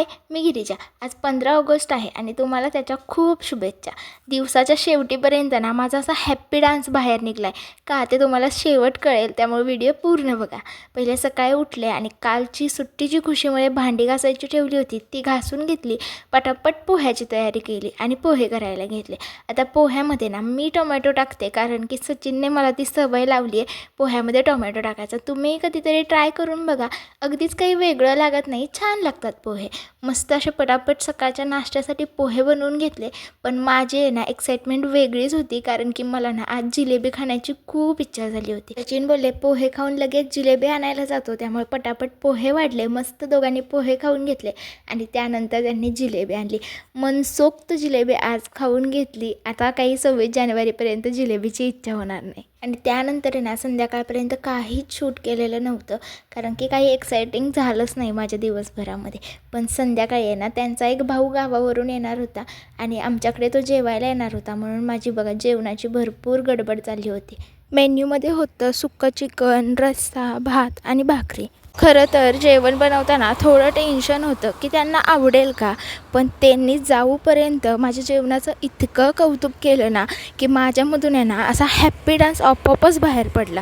हाय मी गिरिजा. आज पंधरा ऑगस्ट आहे आणि तुम्हाला त्याच्या खूप शुभेच्छा. दिवसाच्या शेवटीपर्यंत ना माझा असा हॅप्पी डान्स बाहेर निघला आहे का ते तुम्हाला शेवट कळेल त्यामुळे व्हिडिओ पूर्ण बघा. पहिले सकाळी उठले आणि कालची सुट्टीची खुशीमुळे भांडी घासायची ठेवली होती ती घासून घेतली पटापट पोह्याची तयारी केली आणि पोहे करायला घेतले. आता पोह्यामध्ये ना मी टोमॅटो टाकते कारण की सचिनने मला ती सवय लावली आहे पोह्यामध्ये टोमॅटो टाकायचा. तुम्ही कधीतरी ट्राय करून बघा. अगदीच काही वेगळं लागत नाही छान लागतात पोहे. मस्त असे पटापट सकाळच्या नाश्त्यासाठी पोहे बनवून घेतले. पण माझी आहे ना एक्साइटमेंट वेगळीच होती कारण की मला ना आज जिलेबी खाण्याची खूप इच्छा झाली होती. सचिन बोलले पोहे खाऊन लगेच जिलेबी आणायला जातो. त्यामुळे पटापट पोहे वाढले मस्त दोघांनी पोहे खाऊन घेतले आणि त्यानंतर त्यांनी जिलेबी आणली. मनसोक्त जिलेबी आज खाऊन घेतली. आता काही सव्वीस जानेवारीपर्यंत जिलेबीची इच्छा होणार नाही. आणि त्यानंतर आहे ना संध्याकाळपर्यंत काहीच शूट केलेलं नव्हतं. कारण की काही एक्सायटिंग झालंच नाही माझ्या दिवसभरामध्ये. पण संध्याकाळी आहे ना त्यांचा एक भाऊ गावावरून येणार होता आणि आमच्याकडे तो जेवायला येणार होता. म्हणून माझी बघा जेवणाची भरपूर गडबड चालली होती. मेन्यूमध्ये होतं सुक्कं चिकन रस्सा भात आणि भाकरी. खरं तर जेवण बनवताना थोडं टेन्शन होतं की त्यांना आवडेल का? पण त्यांनी जाऊपर्यंत माझ्या जेवणाचं इतकं कौतुक केलं ना की माझ्यामधून आहे ना असा हॅप्पी डान्स आपोआपच बाहेर पडला.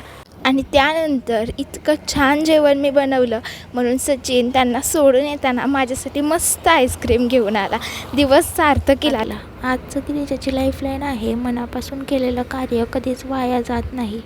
आणि त्यानंतर इतकं छान जेवण मी बनवलं. म्हणून सचिन त्यांना सोडून येताना माझ्यासाठी मस्त आईस्क्रीम घेऊन आला. दिवस सार्थकी आला आजचं गिरिजाची लाईफलाईन आहे मनापासून केलेलं कार्य कधीच वाया जात नाही.